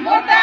ਮੁਰਦਾਬਾਦ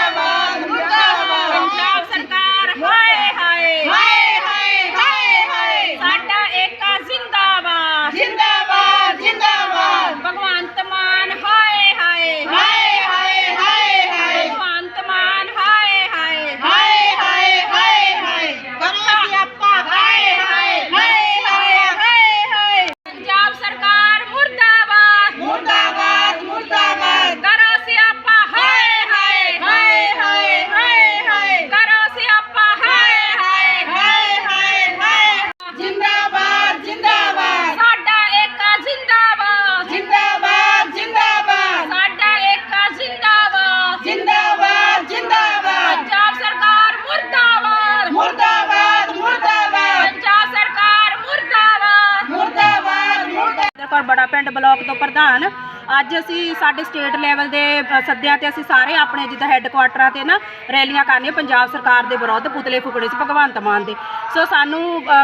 ਮੁਰਦਾਬਾਦ ਬੜਾ ਪਿੰਡ ਬਲਾਕ ਤੋਂ ਪ੍ਰਧਾਨ। ਅੱਜ ਅਸੀਂ ਸਾਡੇ ਸਟੇਟ ਲੈਵਲ ਦੇ ਅ, ਸੱਦਿਆਂ ਤੇ ਅਸੀਂ ਸਾਰੇ ਆਪਣੇ ਜਿੱਦਾਂ ਹੈੱਡਕੁਆਟਰਾਂ ਤੇ ਨਾ ਰੈਲੀਆਂ ਕਰਨੀਆਂ ਪੰਜਾਬ ਸਰਕਾਰ ਦੇ ਵਿਰੁੱਧ ਪੁਤਲੇ ਫੂਕਣੇ ਸੀ ਭਗਵੰਤ ਮਾਨ ਦੇ। ਸੋ ਸਾਨੂੰ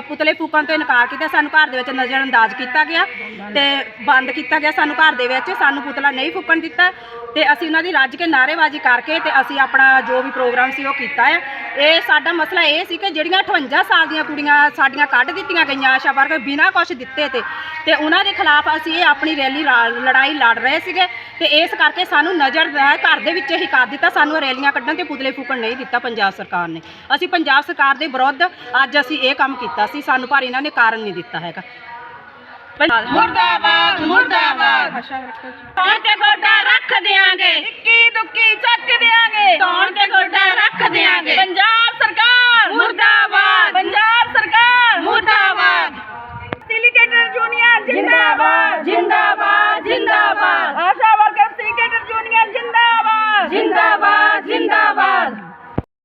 ਪੁਤਲੇ ਫੂਕਣ ਤੋਂ ਇਨਕਾਰ ਕੀਤਾ ਸਾਨੂੰ ਘਰ ਦੇ ਵਿੱਚ ਨਜ਼ਰ ਅੰਦਾਜ਼ ਕੀਤਾ ਗਿਆ ਤੇ ਬੰਦ ਕੀਤਾ ਗਿਆ ਸਾਨੂੰ ਘਰ ਦੇ ਵਿੱਚ ਸਾਨੂੰ ਪੁਤਲਾ ਨਹੀਂ ਫੂਕਣ ਦਿੱਤਾ ਤੇ ਅਸੀਂ ਉਹਨਾਂ ਦੀ ਰੱਜ ਕੇ ਨਾਅਰੇਬਾਜ਼ੀ ਕਰਕੇ ਤੇ ਅਸੀਂ ਆਪਣਾ ਜੋ ਵੀ ਪ੍ਰੋਗਰਾਮ ਸੀ ਉਹ ਕੀਤਾ ਹੈ ਇਹ ਸਾਡਾ ਮਸਲਾ ਇਹ ਸੀ ਕਿ ਜਿਹੜੀਆਂ 58 ਸਾਲ ਦੀਆਂ ਕੁੜੀਆਂ ਸਾਡੀਆਂ ਕੱਢ ਦਿੱਤੀਆਂ ਗਈਆਂ ਆਸ਼ਾ ਵਰਕਰ ਬਿਨਾਂ ਕੁਝ ਦਿੱਤੇ ਤੇ ਤੇ ਉਹਨਾਂ ਦੇ ਖਿਲਾਫ ਅਸੀਂ ਇਹ ਆਪਣੀ ਰੈਲੀ ਲਾ- ਲੜਾਈ ਲੜ ਰਹੇ ਸੀਗੇ ਤੇ ਇਸ ਕਰਕੇ ਸਾਨੂੰ ਨਜ਼ਰ ਘਰ ਦੇ ਵਿੱਚ ਹੀ ਕਰ ਦਿੱਤਾ ਸਾਨੂੰ ਰੈਲੀਆਂ ਕੱਢਣ ਤੇ ਪੁਤਲੇ ਫੂਕਣ ਨਹੀਂ ਦਿੱਤਾ ਪੰਜਾਬ ਸਰਕਾਰ ਨੇ। ਅਸੀਂ ਪੰਜਾਬ ਸਰਕਾਰ ਦੇ ਵਿਰੁੱਧ ਅੱਜ ਅਸੀਂ ਇਹ ਕੰਮ ਕੀਤਾ ਸੀ ਸਾਨੂੰ ਪਰ ਇਹਨਾਂ ਨੇ ਕਾਰਨ ਨਹੀਂ ਦਿੱਤਾ ਹੈਗਾ। ਮੁਰਦਾਬਾਦ ਮੁਰਦਾਬਾਦ। ਤੇ ਗੋਡਾ ਰੱਖ ਦਿਆਂਗੇ। ਇੱਕੀ ਦੁੱਕੀ ਚੱਕ ਦਿਆਂਗੇ। ਕੌਣ ਤੇ जिंदाबाद